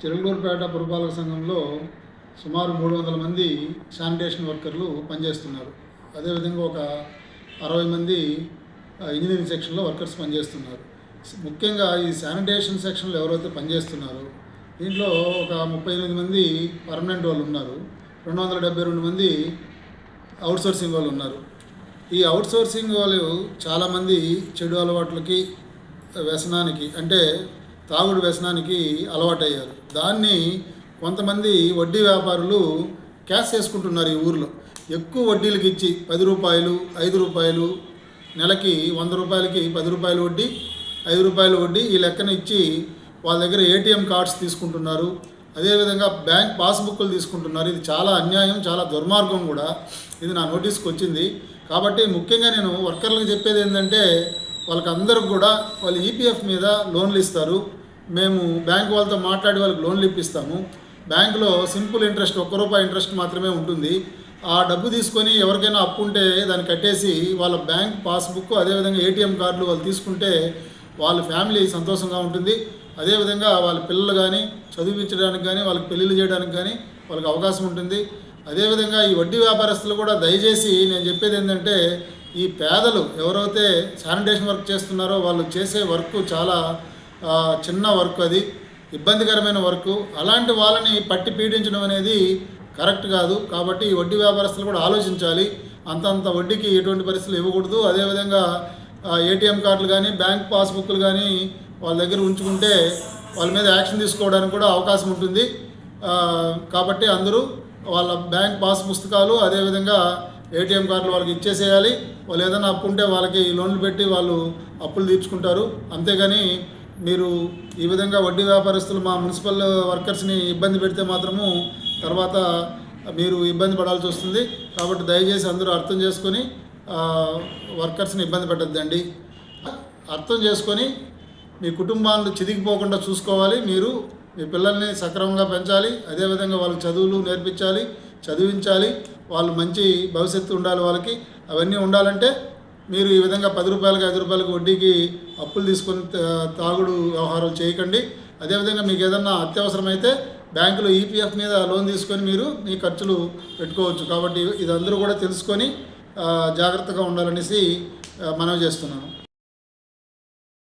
చిరంగూరుపేట పురపాలక సంఘంలో సుమారు మూడు వందల మంది శానిటేషన్ వర్కర్లు పనిచేస్తున్నారు. అదేవిధంగా ఒక అరవై మంది ఇంజనీరింగ్ సెక్షన్లో వర్కర్స్ పనిచేస్తున్నారు. ముఖ్యంగా ఈ శానిటేషన్ సెక్షన్లో ఎవరైతే పనిచేస్తున్నారో దీంట్లో ఒక ముప్పై ఎనిమిది మంది పర్మనెంట్ వాళ్ళు ఉన్నారు. రెండు వందల డెబ్బై రెండు మంది అవుట్సోర్సింగ్ వాళ్ళు ఉన్నారు. ఈ అవుట్సోర్సింగ్ వాళ్ళు చాలామంది చెడు అలవాట్లకి వ్యసనానికి అంటే తాగుడు వ్యసనానికి అలవాటయ్యారు. దాన్ని కొంతమంది వడ్డీ వ్యాపారులు క్యాష్ చేసుకుంటున్నారు ఈ ఊర్లో. ఎక్కువ వడ్డీలకి ఇచ్చి పది రూపాయలు ఐదు రూపాయలు నెలకి వంద రూపాయలకి పది రూపాయలు వడ్డీ ఐదు రూపాయలు వడ్డీ ఈ లెక్కన ఇచ్చి వాళ్ళ దగ్గర ఏటీఎం కార్డ్స్ తీసుకుంటున్నారు. అదేవిధంగా బ్యాంక్ పాస్బుక్లు తీసుకుంటున్నారు. ఇది చాలా అన్యాయం చాలా దుర్మార్గం కూడా. ఇది నా నోటీస్కి వచ్చింది. కాబట్టి ముఖ్యంగా నేను వర్కర్లకు చెప్పేది ఏంటంటే వాళ్ళకి కూడా వాళ్ళు ఈపీఎఫ్ మీద లోన్లు ఇస్తారు. మేము బ్యాంకు వాళ్ళతో మాట్లాడి వాళ్ళకి లోన్లు ఇప్పిస్తాము. బ్యాంకులో సింపుల్ ఇంట్రెస్ట్ ఒక్క రూపాయి ఇంట్రెస్ట్ మాత్రమే ఉంటుంది. ఆ డబ్బు తీసుకొని ఎవరికైనా అప్పు ఉంటే దాన్ని కట్టేసి వాళ్ళ బ్యాంక్ పాస్బుక్ అదేవిధంగా ఏటీఎం కార్డులు వాళ్ళు తీసుకుంటే వాళ్ళ ఫ్యామిలీ సంతోషంగా ఉంటుంది. అదేవిధంగా వాళ్ళ పిల్లలు కానీ చదివించడానికి కానీ వాళ్ళకి పెళ్ళిళ్ళు చేయడానికి కానీ వాళ్ళకి అవకాశం ఉంటుంది. అదేవిధంగా ఈ వడ్డీ వ్యాపారస్తులు కూడా దయచేసి నేను చెప్పేది ఏంటంటే ఈ పేదలు ఎవరైతే శానిటేషన్ వర్క్ చేస్తున్నారో వాళ్ళు చేసే వర్క్ చాలా చిన్న వర్క్ అది. ఇబ్బందికరమైన వర్క్. అలాంటి వాళ్ళని పట్టి పీడించడం అనేది కరెక్ట్ కాదు. కాబట్టి ఈ వడ్డీ వ్యాపారస్తులు కూడా ఆలోచించాలి. అంతంత వడ్డీకి ఎటువంటి పరిస్థితులు ఇవ్వకూడదు. అదేవిధంగా ఏటీఎం కార్డులు కానీ బ్యాంక్ పాస్బుక్లు కానీ వాళ్ళ దగ్గర ఉంచుకుంటే వాళ్ళ మీద యాక్షన్ తీసుకోవడానికి కూడా అవకాశం ఉంటుంది. కాబట్టి అందరూ వాళ్ళ బ్యాంక్ పాస్ పుస్తకాలు అదేవిధంగా ఏటీఎం కార్డులు వాళ్ళకి ఇచ్చేసేయాలి. వాళ్ళు ఏదైనా అప్పు ఉంటే వాళ్ళకి లోన్లు పెట్టి వాళ్ళు అప్పులు తీర్చుకుంటారు. అంతేగాని మీరు ఈ విధంగా వడ్డీ వ్యాపారస్తులు మా మున్సిపల్ వర్కర్స్ని ఇబ్బంది పెడితే మాత్రము తర్వాత మీరు ఇబ్బంది పడాల్సి వస్తుంది. కాబట్టి దయచేసి అందరూ అర్థం చేసుకొని వర్కర్స్ని ఇబ్బంది పెట్టద్దండి. అర్థం చేసుకొని మీ కుటుంబాలను చిదిగిపోకుండా చూసుకోవాలి. మీరు మీ పిల్లల్ని సక్రమంగా పెంచాలి. అదేవిధంగా వాళ్ళకి చదువులు నేర్పించాలి చదివించాలి. వాళ్ళు మంచి భవిష్యత్తు ఉండాలి వాళ్ళకి. అవన్నీ ఉండాలంటే మీరు ఈ విధంగా పది రూపాయలకి ఐదు రూపాయలకి వడ్డీకి అప్పులు తీసుకొని తాగుడు వ్యవహారాలు చేయకండి. అదేవిధంగా మీకు ఏదన్నా అత్యవసరమైతే బ్యాంకులో ఈపీఎఫ్ మీద లోన్ తీసుకొని మీరు మీ ఖర్చులు పెట్టుకోవచ్చు. కాబట్టి ఇది అందరూ కూడా తెలుసుకొని జాగ్రత్తగా ఉండాలనేసి మనవి చేస్తున్నాను.